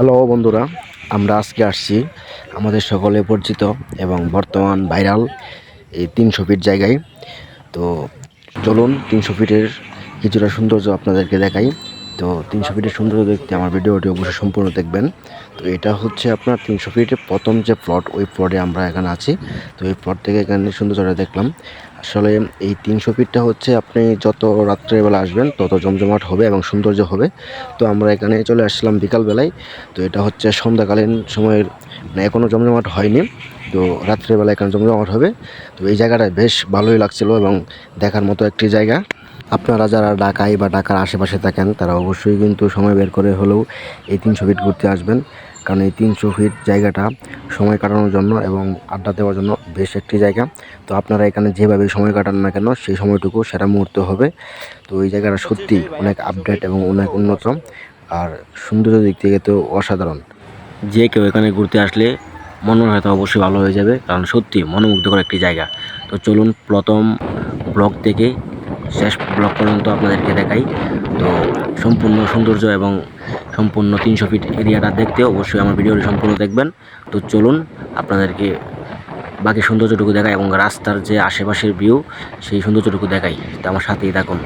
Hello বন্ধুরা, আমরা আজকে আসছি আমাদের সকলে পরিচিত এবং বর্তমান ভাইরাল এই তিনশো ফিট জায়গায়। তো চলুন তিনশো ফিটের কিছুটা সৌন্দর্য আপনাদেরকে দেখাই। তো তিনশো ফিটের সুন্দর দেখতে আমার ভিডিওটি অবশ্যই সম্পূর্ণ দেখবেন। তো এটা হচ্ছে আপনার তিনশো ফিটের প্রথম যে প্লট ওই প্লটে আমরা এখানে আছি। তো এই প্লট থেকে এখানে সৌন্দর্যটা দেখলাম। আসলে এই তিনশো ফিটটা হচ্ছে আপনি যত রাত্রেবেলা আসবেন, তত জমজমাট হবে এবং সৌন্দর্য হবে। তো আমরা এখানে চলে আসলাম বিকালবেলায়। তো এটা হচ্ছে সন্ধ্যাকালীন সময়ের মানে এখনও জমজমাট হয়নি। তো রাত্রেবেলা এখানে জমজমাট হবে। তো এই জায়গাটা বেশ ভালোই লাগছিল এবং দেখার মতো একটি জায়গা। আপনারা যারা ঢাকায় বা ঢাকার আশেপাশে থাকেন, তারা অবশ্যই কিন্তু সময় বের করে হলেও এই তিনশো ফিট ঘুরতে আসবেন। কারণ এই তিনশো ফিট জায়গাটা সময় কাটানোর জন্য এবং আড্ডা দেওয়ার জন্য বেশ একটি জায়গা। তো আপনারা এখানে যেভাবে সময় কাটান না কেন, সেই সময়টুকু সেটা মুহূর্ত হবে। তো এই জায়গাটা সত্যি অনেক আপডেট এবং অনেক উন্নত আর সৌন্দর্য দিক থেকে তো অসাধারণ। যে কেউ এখানে ঘুরতে আসলে মন হয়তো অবশ্যই ভালো হয়ে যাবে, কারণ সত্যি মনোমুগ্ধকর একটি জায়গা। তো চলুন প্রথম ব্লক থেকে শেষ ব্লক পর্যন্ত আপনাদেরকে দেখাই। তো সম্পূর্ণ সৌন্দর্য এবং সম্পূর্ণ তিনশো ফিট এরিয়াটা দেখতে অবশ্যই আমার ভিডিওটি সম্পূর্ণ দেখবেন। তো চলুন আপনাদেরকে বাকি সৌন্দর্যটুকু দেখাই এবং রাস্তার যে আশেপাশের ভিউ সেই সৌন্দর্যটুকু দেখাই। তো আমার সাথেই থাকুন।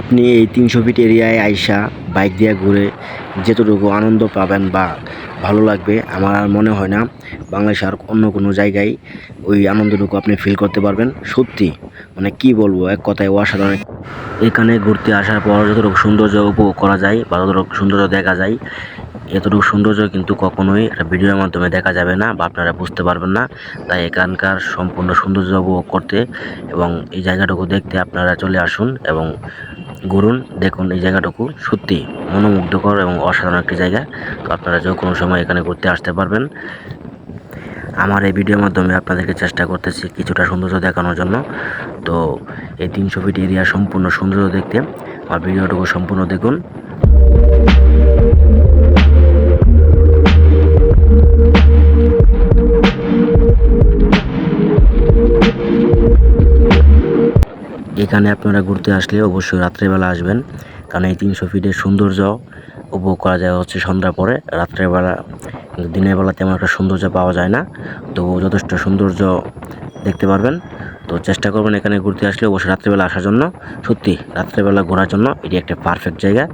আপনি এই তিনশো ফিট এরিয়ায় আইসা বাইক দিয়ে ঘুরে যেতটুকু আনন্দ পাবেন বা ভালো লাগবে, আমার আর মনে হয় না বাংলাদেশের আর অন্য কোনো জায়গায় ওই আনন্দটুকু আপনি ফিল করতে পারবেন। সত্যি মানে কি বলব, এক কথায় অসাধারণ। এখানে ঘুরতে আসার পর যতটুকু সৌন্দর্য উপভোগ করা যায় বা যতটুকু সৌন্দর্য দেখা যায়, এতটুকু সৌন্দর্য কিন্তু কখনোই একটা ভিডিওর মাধ্যমে দেখা যাবে না বা আপনারা বুঝতে পারবেন না। তাই এখানকার সম্পূর্ণ সৌন্দর্য উপভোগ করতে এবং এই জায়গাটুকু দেখতে আপনারা চলে আসুন এবং ঘুরুন দেখুন এই জায়গাটুকু সত্যি মনোমুগ্ধকর এবং অসাধারণ একটি জায়গা। তো আপনারা যে কোনো সময় এখানে ঘুরতে আসতে পারবেন। আমার এই ভিডিওর মাধ্যমে আপনাদেরকে চেষ্টা করতেছি কিছুটা সৌন্দর্য দেখানোর জন্য। তো এই তিনশো ফিট এরিয়া সম্পূর্ণ সৌন্দর্য দেখতে। আমার ভিডিওটুকু সম্পূর্ণ দেখুন। এখানে আপনারা ঘুরতে আসলে অবশ্যই রাত্রেবেলা আসবেন। কারণ এই তিনশো ফিটের সৌন্দর্য উপভোগ করা যায় হচ্ছে সন্ধ্যা পরে। রাত্রেবেলা দিনের বেলা তেমন একটা সৌন্দর্য পাওয়া যায় না। তো যথেষ্ট সৌন্দর্য দেখতে পারবেন। তো চেষ্টা করবেন এখানে ঘুরতে আসলে অবশ্যই রাত্রেবেলা আসার জন্য। সত্যি, রাত্রেবেলা ঘোরার জন্য এটি একটা পারফেক্ট জায়গা।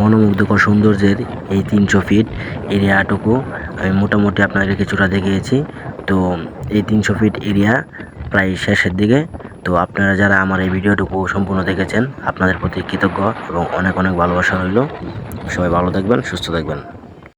মনোমুগ্ধকর সৌন্দর্যের এই তিনশো ফিট এরিয়াটুকু আমি মোটামুটি আপনাদের কিছুটা দেখিয়েছি। তো এই তিনশো ফিট এরিয়া প্রায় শেষের দিকে। তো আপনারা যারা আমার এই ভিডিওটুকু সম্পূর্ণ দেখেছেন, আপনাদের প্রতি কৃতজ্ঞ এবং অনেক অনেক ভালোবাসা রইল। সবাই ভালো থাকবেন, সুস্থ থাকবেন।